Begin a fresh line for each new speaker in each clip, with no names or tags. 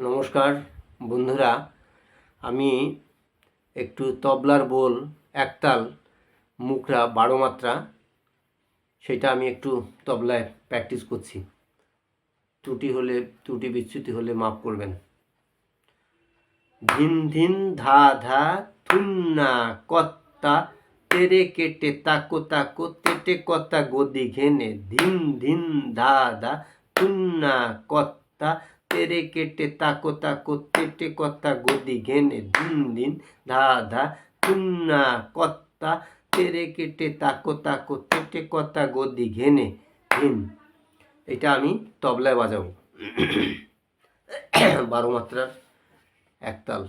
নমস্কার, বন্ধুরা। আমি একটু তবলার বোল, একতাল, মুখরা বারো মাত্রা সেটা আমি একটু তবলায় প্র্যাকটিস করছি। ত্রুটি হলে, ত্রুটি বিচ্যুতি হলে মাফ করবেন। ধিন ধিন ধা ধা থুন্না কত্তা, তেরে কেটে তাকো তাকো, তেটে কত্তা গদি ঘেনে। ধিন ধিন ধা ধা থুন্না কত্তা তেরে কেটে তাকো তাকো, তেটে কথা গদি ঘেনে দিন দিন, ধা ধা তুন্না কত্তা। তেরে কেটে তাকো তাকো, তেটে কত্তা গদি ঘেনে দিন। এটা আমি তবলায় বাজাবো। বারো মাত্রার একতাল।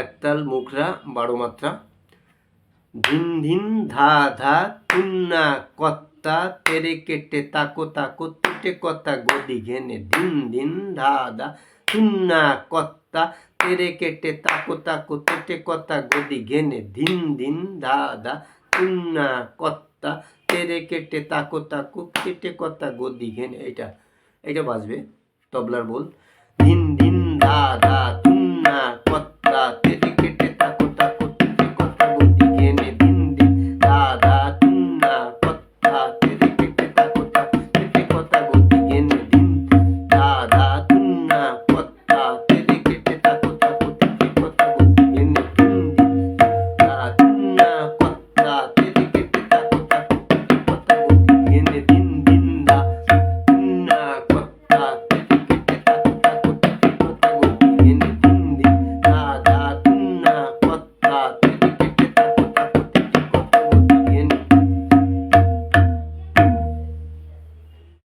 একতাল, মুখরা বারো মাত্রা ধিন ধিন, ধা ধা, তুন্না, কত্তা, তেরে কেটে, তাকো তাকো, তেটে কত্তা গদি ঘেনে। ধিন ধিন, ধা ধা, তুন্না, কত্তা, তেরে কেটে, তাকো তাকো, তেটে কত্তা গদি ঘেনে। ধিন ধিন, ধা ধা, তুন্না, কত্তা, তেরে কেটে, তাকো তাকো কেটে কত্তা গদি ঘেনে। এটা এটা বাজবে তবলার বল। ধিন দিন ধা ধা